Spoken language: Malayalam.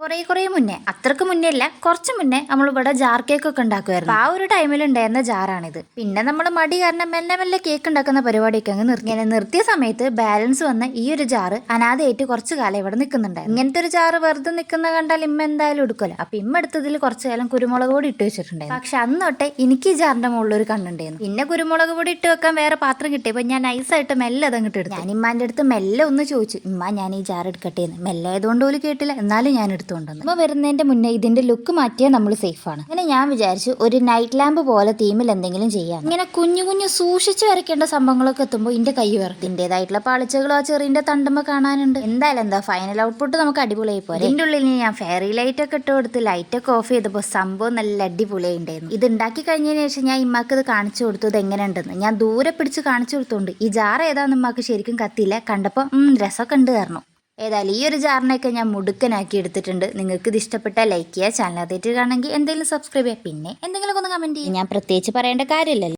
കുറേ കുറേ മുന്നേ അത്രയ്ക്ക് മുന്നേ അല്ല കുറച്ച് മുന്നേ നമ്മൾ ഇവിടെ ജാർ കേക്ക് ഒക്കെ ഉണ്ടാക്കുമായിരുന്നു ആ ഒരു ടൈമിൽ ഉണ്ടായിരുന്ന ജാറാണിത്. പിന്നെ നമ്മൾ മടി കാരണം മെല്ലെ മെല്ലെ കേക്ക് ഉണ്ടാക്കുന്ന പരിപാടിയൊക്കെ അങ്ങ് നിർത്തി. ഇങ്ങനെ നിർത്തിയ സമയത്ത് ബാലൻസ് വന്ന ഈ ഒരു ജാറ് അനാഥയായിട്ട് കുറച്ച് കാലം ഇവിടെ നിൽക്കുന്നുണ്ട് ഇങ്ങനത്തെ ഒരു ജാറ് വെറുതെ നിൽക്കുന്ന കണ്ടാൽ ഇമ്മ എന്തായാലും എടുക്കുമല്ലോ. അപ്പൊ ഇമ്മ എടുത്തതിൽ കുറച്ച് കാലം കുരുമുളക് പൊടി ഇട്ട് വെച്ചിട്ടുണ്ടായിരുന്നു. പക്ഷെ അന്ന് തൊട്ടേ എനിക്ക് ഈ ജാറിന്റെ മുകളിൽ ഒരു കണ്ണുണ്ടായിരുന്നു. പിന്നെ കുരുമുളക് പൊടി ഇട്ട് വെക്കാൻ വേറെ പാത്രം കിട്ടിയപ്പോൾ ഞാൻ നൈസായിട്ട് മെല്ലെ അതങ്ങോട്ട് എടുത്തു. ഞാൻ ഇമ്മാന്റെ അടുത്ത് മെല്ലെ ഒന്ന് ചോദിച്ചു ഇമ്മ ഞാൻ ഈ ജാർ എടുക്കട്ടെ മെല്ലെ ആയതുകൊണ്ട് പോലും കേട്ടില്ല. എന്നാലും ഞാൻ എടുത്തുകൊണ്ടുവന്നു. ഉമ്മ വരുന്നതിന്റെ മുന്നേ ഇതിന്റെ ലുക്ക് മാറ്റിയാൽ നമ്മൾ സേഫാണ് അങ്ങനെ ഞാൻ വിചാരിച്ചു ഒരു നൈറ്റ് ലാമ്പ് പോലെ തീമിൽ എന്തെങ്കിലും ചെയ്യാം ഇങ്ങനെ കുഞ്ഞു കുഞ്ഞു സൂക്ഷിച്ച് വരയ്ക്കേണ്ട സംഭവങ്ങളൊക്കെ എത്തുമ്പോൾ ഇതിന്റെ കൈ വരക്കും ഇതിന്റെതായിട്ടുള്ള പാളിച്ചകളോ ആ ചെറിയ തണ്ടുമ്പോൾ കാണാനുണ്ട്. എന്തായാലും എന്താ ഫൈനൽ ഔട്ട്പുട്ട് നമുക്ക് അടിപൊളിയായി പോലെ ഇതിന്റെ ഉള്ളിൽ ഞാൻ ഫെയറി ലൈറ്റ് ഒക്കെ ഇട്ട് കൊടുത്ത് ലൈറ്റ് ഒക്കെ ഓഫ് ചെയ്തപ്പോൾ സംഭവം നല്ല അടിപൊളിയായി ഉണ്ടായിരുന്നു ഇത് ഉണ്ടാക്കി കഴിഞ്ഞതിന് ശേഷം ഞാൻ ഇമ്മാക്ക് ഇത് കാണിച്ചു കൊടുത്തു ഇത് എങ്ങനെ ഉണ്ടെന്ന് ഞാൻ ദൂരെ പിടിച്ച് കാണിച്ചു കൊടുത്തോണ്ട് ഈ ജാർ ഏതാണെന്ന് ഇമ്മാക്ക് ശരിക്കും കത്തിയില്ല. കണ്ടപ്പോൾ രസമൊക്കെ ഉണ്ട് കാരണം ഏതായാലും ഈ ഒരു ജാറിനെയൊക്കെ ഞാൻ മുടുക്കനാക്കി എടുത്തിട്ടുണ്ട്. നിങ്ങൾക്ക് ഇത് ഇഷ്ടപ്പെട്ടാൽ ലൈക്ക് ചെയ്യുക ചാനൽ അതേറ്റ് കാണണമെങ്കിൽ എന്തെങ്കിലും സബ്സ്ക്രൈബ് ചെയ്യുക. പിന്നെ എന്തെങ്കിലും ഒന്ന് കമന്റ് ചെയ്യുക. ഞാൻ പ്രത്യേകിച്ച് പറയേണ്ട കാര്യമില്ലല്ലോ.